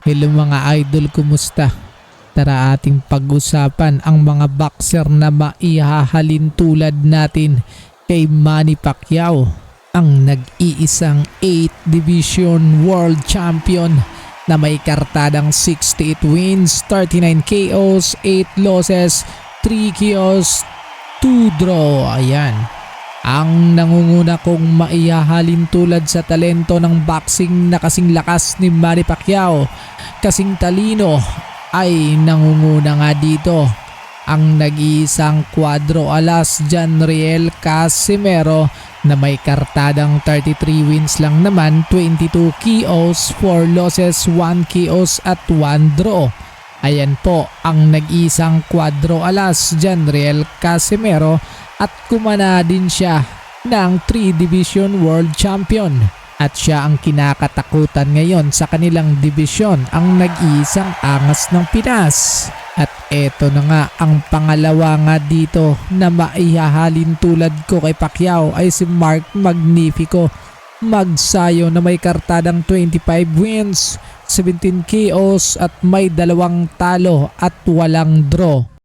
Hello mga idol, kumusta? Tara ating pag-usapan ang mga boxer na maihahalin tulad natin kay Manny Pacquiao, ang nag-iisang 8 Division World Champion na may kartadang 68 wins, 39 KOs, 8 losses, 3 KOs, 2 draw. Ayan. Ang nangunguna kong maihahalin tulad sa talento ng boxing na kasing lakas ni Manny Pacquiao, kasing talino ay nangunguna nga dito ang nag-iisang kwadro alas Janriel Casimero na may kartadang 33 wins lang naman, 22 KOs, 4 losses, 1 KOs at 1 draw. Ayan po ang nag-isang kwadro alas Janriel Casimero at kumana din siya ng 3 Division World Champion. At siya ang kinakatakutan ngayon sa kanilang division ang nag-iisang angas ng Pinas. At eto na nga ang pangalawa nga dito na maihahalin tulad ko kay Pacquiao ay si Mark Magnifico. Magsayo na may kartadang 25 wins, 17 KOs at may dalawang talo at walang draw.